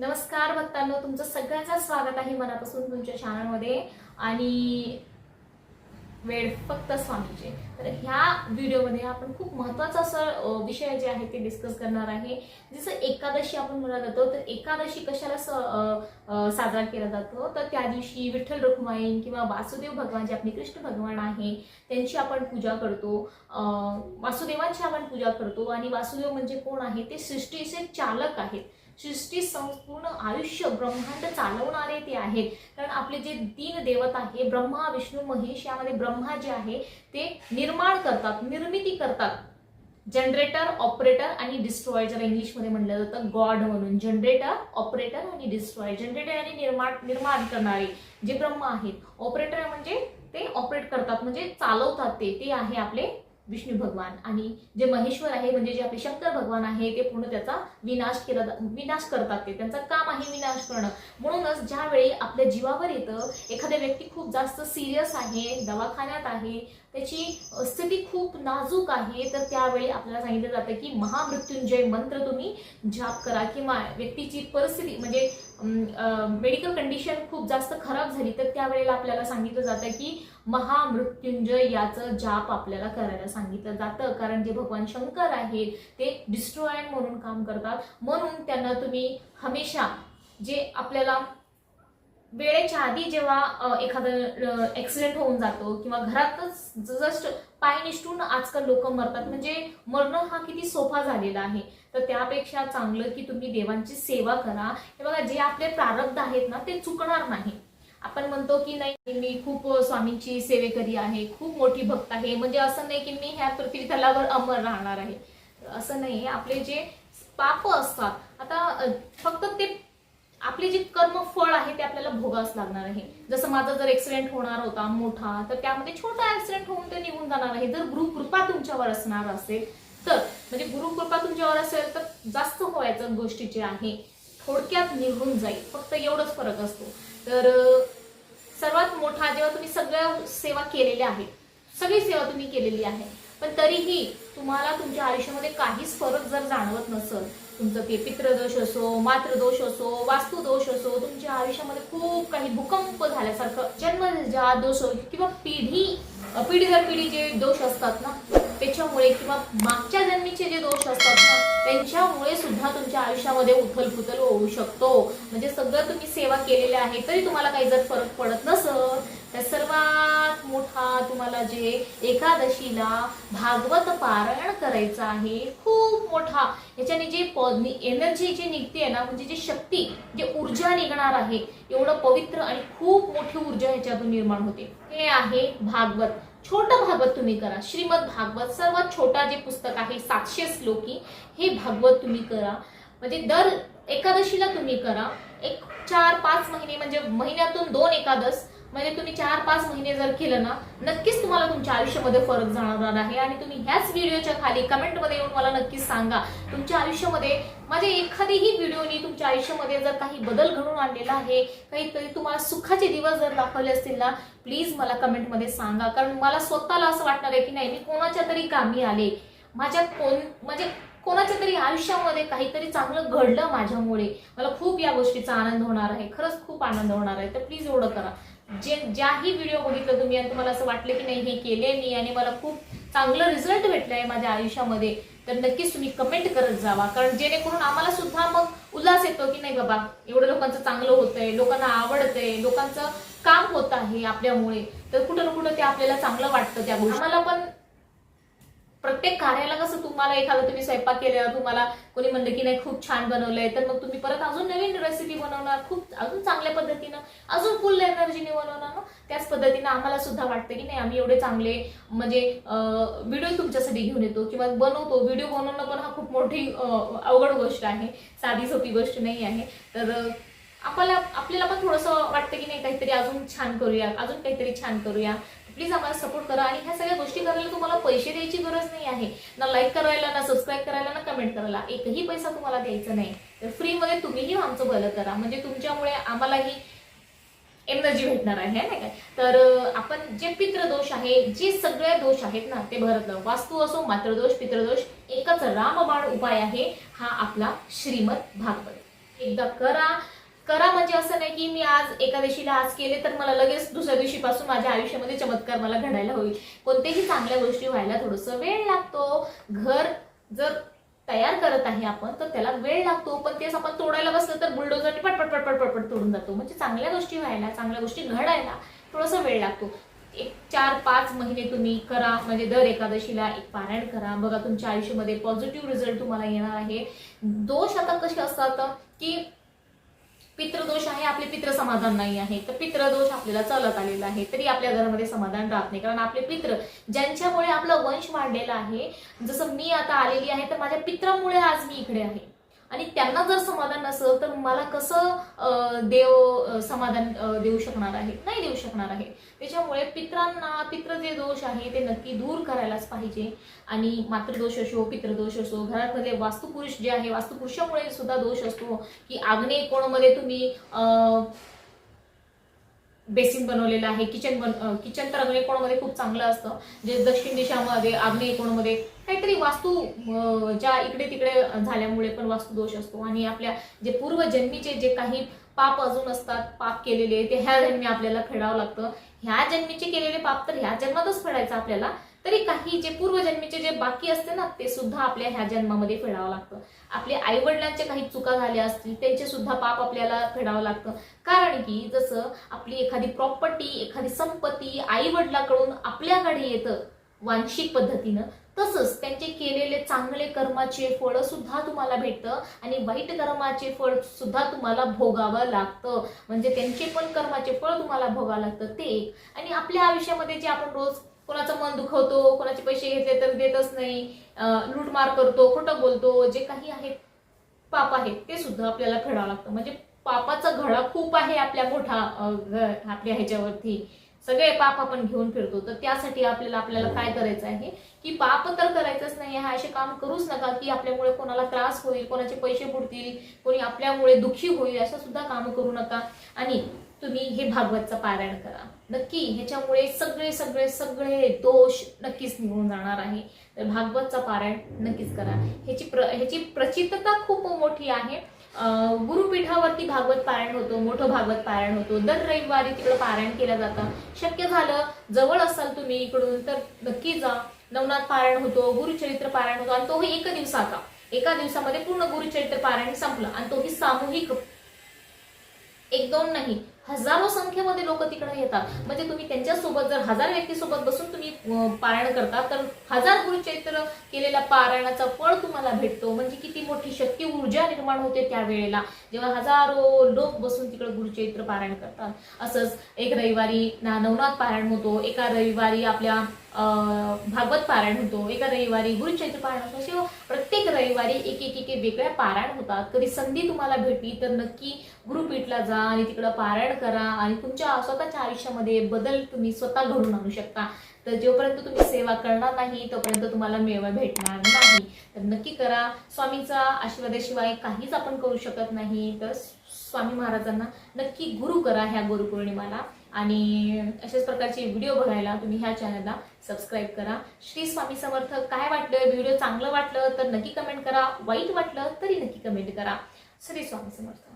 नमस्कार भक्तांनो तुमचं सगळ्यांचं स्वागत आहे मनापासून तुमच्या चॅनलमध्ये आणि वेळ फक्त स्वामीचे. तर ह्या व्हिडिओमध्ये आपण खूप महत्त्वाचा असं विषय जे आहे ते डिस्कस करणार आहे. जसं एकादशी आपण म्हणत जातो तर एकादशी कशाला स साजरा केला जातो? तर त्या दिवशी विठ्ठल रखुमाई किंवा वासुदेव भगवान जे आपले कृष्ण भगवान आहे त्यांची आपण पूजा करतो. वासुदेवांची आपण पूजा करतो. आणि वासुदेव म्हणजे कोण आहे? ते सृष्टीचे चालक आहेत. सृष्टी संपूर्ण आयुष्य ब्रह्मांड चालवणारे ते आहेत. कारण आपले जे तीन देवता आहे ब्रह्मा विष्णू महेश यामध्ये ब्रह्मा जे आहे ते निर्माण करतात निर्मिती करतात. जनरेटर ऑपरेटर आणि डिस्ट्रॉय ज्याला इंग्लिशमध्ये म्हटलं जातं गॉड म्हणून. जनरेटर ऑपरेटर आणि डिस्ट्रॉय जनरेटर आणि निर्माण निर्माण करणारे जे ब्रह्म आहेत ऑपरेटर म्हणजे ते ऑपरेट करतात म्हणजे चालवतात ते. ते आहे आपले विष्णू भगवान. आणि जे महेश्वर आहे म्हणजे जे आपले शंकर भगवान आहे ते पूर्ण त्याचा विनाश केला जा- विनाश करतात ते. त्यांचं काम आहे विनाश करणं. म्हणूनच ज्यावेळी आपल्या जीवावर येतं एखाद्या व्यक्ती खूप जास्त सिरियस आहे दवाखान्यात आहे त्याची स्थिती खूप नाजूक आहे तर त्यावेळी आपल्याला सांगितलं जातं की महामृत्युंजय मंत्र तुम्ही जाप करा. किंवा व्यक्तीची परिस्थिती म्हणजे मेडिकल कंडिशन खूप जास्त खराब झाली. तर त्यावेळेला आपल्याला सांगितलं जातं की महामृत्युंजय याचं जाप आपल्याला करायला सांगितलं जातं. कारण जे भगवान शंकर आहेत ते डिस्ट्रॉय म्हणून काम करतात. म्हणून त्यांना तुम्ही हमेशा जे आपल्याला वेळेच्या आधी जेव्हा एखादं ऍक्सिडेंट होऊन जातो किंवा घरातच जस्ट पाय निष्ठून आजकाल लोक मरतात. म्हणजे मरणं हा किती सोपा झालेला आहे. तर त्यापेक्षा चांगलं की तुम्ही देवांची सेवा करा. हे बघा जे आपले प्रारब्ध आहेत ना ते चुकणार नाही. आपण म्हणतो की नाही मी खूप स्वामींची सेवेकरी आहे खूप मोठी भक्त आहे. म्हणजे असं नाही की मी ह्या पृथ्वी तलावर अमर राहणार आहे. असं नाही. आपले जे पाप असतात आता फक्त ते आपले जे कर्म फळ आहे ते आपल्याला भोगावंच लागणार आहे. जसं माझा जर ऍक्सिडेंट होणार होता मोठा तर त्यामध्ये छोटा ऍक्सिडेंट होऊन ते निघून जाणार आहे. जर गुरुकृपा तुमच्यावर असणार असेल तर म्हणजे गुरुकृपा तुमच्यावर असेल तर जास्त व्हायचं गोष्टीचे आहे थोडक्यात निघून जाईल. फक्त एवढंच फरक असतो. तर सर्वात मोठा जेव्हा तुम्ही सगळ्या सेवा केलेल्या आहेत सगळी सेवा तुम्ही केलेली आहे पण तरीही तुम्हाला तुमच्या आयुष्यामध्ये काहीच फरक जर जाणवत नसेल तुमचं ते पितृदोष असो मातृदोष असो वास्तुदोष असो तुमच्या आयुष्यामध्ये खूप काही भूकंप झाल्यासारखं जन्म ज्या दोष किंवा पिढी पिढी दर पिढी जे दोष असतात ना त्याच्यामुळे किंवा मागच्या जन्मीचे जे दोष असतात ना त्यांच्यामुळे सुद्धा तुमच्या आयुष्यामध्ये उथल पुथल होऊ शकतो. म्हणजे सगळं तुम्ही सेवा केलेल्या आहे तरी तुम्हाला काही जर फरक पडत नसत तर सर्वात मोठा तुम्हाला जे एकादशीला भागवत पारायण करायचं आहे खूप मोठा. याच्याने जे एनर्जी जी निघते ना म्हणजे जी शक्ती जे ऊर्जा निघणार आहे एवढं पवित्र आणि खूप मोठी ऊर्जा ह्याच्यातून निर्माण होते. हे आहे भागवत. छोटं भागवत तुम्ही करा. श्रीमद भागवत सर्वात छोटा जे पुस्तक आहे सातशे श्लोकी हे भागवत तुम्ही करा. म्हणजे दर एकादशीला तुम्ही करा. एक चार पाच महिने म्हणजे महिन्यातून दोन एकादश म्हणजे तुम्ही चार पाच महिने जर केलं ना नक्कीच तुम्हाला तुमच्या आयुष्यामध्ये फरक जाणवणार आहे. आणि तुम्ही ह्याच व्हिडिओच्या खाली कमेंटमध्ये येऊन मला नक्कीच सांगा. तुमच्या आयुष्यामध्ये म्हणजे माझ्या एखादीही व्हिडिओनी तुमच्या आयुष्यामध्ये जर काही बदल घडून आणलेला आहे काहीतरी तुम्हाला सुखाचे दिवस जर दाखवले असतील ना प्लीज मला कमेंटमध्ये सांगा. कारण मला स्वतःला असं वाटणार आहे की नाही मी कोणाच्या तरी कामी आले. माझ्या कोण म्हणजे कोणाच्या तरी आयुष्यामध्ये काहीतरी चांगलं घडलं माझ्यामुळे. मला खूप या गोष्टीचा आनंद होणार आहे. खरंच खूप आनंद होणार आहे. तर प्लीज एवढं करा. जे ज्याही व्हिडिओ बघितलं तुम्ही आणि तुम्हाला असं वाटलं की नाही हे केले मी आणि मला खूप चांगलं रिझल्ट भेटलंय माझ्या आयुष्यामध्ये तर नक्कीच तुम्ही कमेंट करत जावा. कारण जेणेकरून आम्हाला सुद्धा मग उल्हास येतो की नाही बाबा एवढं लोकांचं चांगलं होतंय लोकांना आवडतंय लोकांचं काम होत आहे आपल्यामुळे तर कुठं ना कुठं ते आपल्याला चांगलं वाटतं त्या गोष्टी. आम्हाला पण प्रत्येक कार्याला कसं तुम्हाला एखादं तुम्ही स्वयंपाक केल्यावर तुम्हाला कोणी म्हणलं की नाही खूप छान बनवलंय तर मग तुम्ही परत अजून नवीन रेसिपी बनवणार खूप अजून चांगल्या पद्धतीनं अजून फुल एनर्जीने बनवणार ना? त्याच पद्धतीनं आम्हाला सुद्धा वाटतं की नाही आम्ही एवढे चांगले म्हणजे व्हिडिओ तुमच्यासाठी घेऊन येतो किंवा बनवतो. व्हिडिओ बनवणं पण हा खूप मोठी अवघड गोष्ट आहे. साधी सोपी गोष्ट नाही आहे. तर आपल्याला आपल्याला पण थोडंसं वाटतं की नाही काहीतरी अजून छान करूया अजून काहीतरी छान करूया. प्लीज आम्हाला सपोर्ट करा आणि ह्या सगळ्या गोष्टी करायला तुम्हाला पैसे द्यायची गरज नाही आहे. ना लाईक करायला ना सबस्क्राईब करायला ना कमेंट करायला. एकही पैसा तुम्हाला द्यायचा नाही. तर फ्रीमध्ये तुम्हीही आमचं भलं करा. म्हणजे तुमच्यामुळे आम्हालाही एनर्जी भेटणार आहे नाही काय तर आपण जे पितृदोष आहे जे सगळे दोष आहेत ना ते भरत लावू वास्तू असो मातृदोष पितृदोष एकच रामबाण उपाय आहे हा आपला श्रीमद भागवत. एकदा करा करा म्हणजे असं नाही की मी आज एकादशीला आज केले तर मला लगेच दुसऱ्या दिवशीपासून माझ्या आयुष्यामध्ये चमत्कार मला घडायला होईल. कोणत्याही चांगल्या गोष्टी व्हायला थोडंसं वेळ लागतो. घर जर तयार करत आहे आपण तर त्याला वेळ लागतो. पण तेच आपण तोडायला बसलं तर बुलडोजरने पटपट पटपट पटपट तोडून जातो. म्हणजे चांगल्या गोष्टी व्हायला चांगल्या गोष्टी घडायला थोडासा वेळ लागतो. एक चार पाच महिने तुम्ही करा. म्हणजे दर एकादशीला एक पारायण करा. बघा तुमच्या आयुष्यामध्ये पॉझिटिव्ह रिझल्ट तुम्हाला येणार आहे. दोष आता कसे असतात की पितृदोष आहे आपले पित्र समाधान नाही आहे. तर पितृदोष आपल्याला चालत आलेला आहे. तरी आपल्या घरामध्ये समाधान राहत नाही. कारण आपले पित्र ज्यांच्यामुळे आपला वंश वाढलेला आहे जसं मी आता आलेली आहे तर माझ्या पित्रामुळे आज मी इकडे आहे. आणि त्यांना जर समाधान नसेल तर मला कसं देव समाधान देऊ शकणार आहे? नाही देऊ शकणार आहे. त्याच्यामुळे पित्रांना पित्र जे दोष आहे ते नक्की दूर करायलाच पाहिजे. आणि मातृदोष असो पितृदोष असो घरामध्ये वास्तुपुरुष जे आहे वास्तुपुरुषामुळे सुद्धा दोष असतो की आग्नेय कोणमध्ये तुम्ही अं, बेसिन बनवलेलं आहे किचन बन किचन तर अग्नेकोणामध्ये खूप चांगलं असतं जे दक्षिण दिशामध्ये आग्नेय काहीतरी वास्तू ज्या इकडे तिकडे झाल्यामुळे पण वास्तू दोष असतो. आणि आपल्या जे पूर्वजन्मीचे जे काही पाप अजून असतात पाप केलेले ते ह्या जन्मी आपल्याला फेडावं लागतं. ह्या जन्मीचे केलेले पाप तर ह्या जन्मातच फेडायचं आपल्याला. तरी काही जे पूर्वजन्मीचे जे बाकी असते ना ते सुद्धा आपल्या ह्या जन्मामध्ये फेडावं लागतं. आपल्या आईवडिलांच्या काही चुका झाल्या असतील त्यांचे सुद्धा पाप आपल्याला फेडावं लागतं. कारण की जसं आपली एखादी प्रॉपर्टी एखादी संपत्ती आई वडिलाकडून आपल्याकडे येतं वांशिक पद्धतीनं तसंच त्यांचे केलेले चांगले कर्माचे फळ सुद्धा तुम्हाला भेटतं आणि वाईट कर्माचे फळ सुद्धा तुम्हाला भोगावं लागतं. म्हणजे त्यांचे पण कर्माचे फळ तुम्हाला भोगावं लागतं ते एक. आणि आपल्या आयुष्यामध्ये जे आपण रोज कोणाचं मन दुखवतो कोणाचे पैसे घेतले तर देतच नाही लूटमार करतो खोटं बोलतो जे काही आहेत पाप आहेत ते सुद्धा आपल्याला फेडावं लागतं. म्हणजे पापाचा घडा खूप आहे आपल्या मोठा आपल्या ह्याच्यावरती. सगळे पाप आपण घेऊन फिरतो. तर त्यासाठी आपल्याला आपल्याला काय करायचं आहे? की पाप तर करायचंच नाही. हा असे काम करूच नका की आपल्यामुळे कोणाला त्रास होईल कोणाचे पैसे बुडतील कोणी आपल्यामुळे दुःखी होईल असं सुद्धा काम करू नका. आणि तुम्ही हे भागवतचं पारायण करा. नक्की ह्याच्यामुळे सगळे सगळे सगळे दोष नक्कीच निघून जाणार आहे. तर भागवतचं पारायण नक्कीच करा. ह्याची प्र ह्याची प्रचितता खूप मोठी आहे. गुरुपीठावरती भागवत पारायण होतो मोठं भागवत पारायण होतो. दर रविवारी तिकडं पारायण केलं जातं. शक्य झालं जवळ असाल तुम्ही इकडून तर नक्की जा. नवनाथ पारायण होतो गुरुचरित्र पारायण होतो आणि तोही एक दिवसाचा. एका दिवसामध्ये पूर्ण गुरुचरित्र पारायण संपलं आणि तोही सामूहिक. एक दोन नाही हजारो संख्येमध्ये लोक तिकडे येतात. म्हणजे तुम्ही त्यांच्यासोबत जर हजार व्यक्तीसोबत बसून तुम्ही पारायण करता तर हजार गुरुचैत्र केलेल्या पारायणाचा फळ तुम्हाला भेटतो. म्हणजे किती मोठी शक्ती ऊर्जा निर्माण होते त्यावेळेला जेव्हा हजारो लोक बसून तिकडे गुरुचैत्र पारायण करतात. असंच एक रविवारी ना नवनाथ पारायण होतो. एका रविवारी आपल्या भागवत पारायण होतो एका रविवारी गुरुचैत्र पारायण होतो असे प्रत्येक रविवारी एक एक एक एक वेगळ्या पारायण होतात. कधी संधी तुम्हाला भेटली तर नक्की गुरुपीठला जा आणि तिकडं पारायण करा आणि तुमच्या स्वतःच्या आयुष्यामध्ये बदल तुम्ही स्वतः घडून आणू शकता. तर जोपर्यंत तुम्ही सेवा करणार नाही तोपर्यंत तुम्हाला मेवा भेटणार नाही. तर नक्की करा. स्वामीचा आशीर्वादाशिवाय काहीच आपण करू शकत नाही. तर स्वामी महाराजांना नक्की गुरु करा ह्या गुरुपौर्णिमाला. आणि अशाच प्रकारचे व्हिडिओ बघायला तुम्ही ह्या चॅनलला सबस्क्राईब करा. श्री स्वामी समर्थ काय वाटलं? व्हिडिओ चांगलं वाटलं तर नक्की कमेंट करा. वाईट वाटलं तरी नक्की कमेंट करा. श्री स्वामी समर्थ.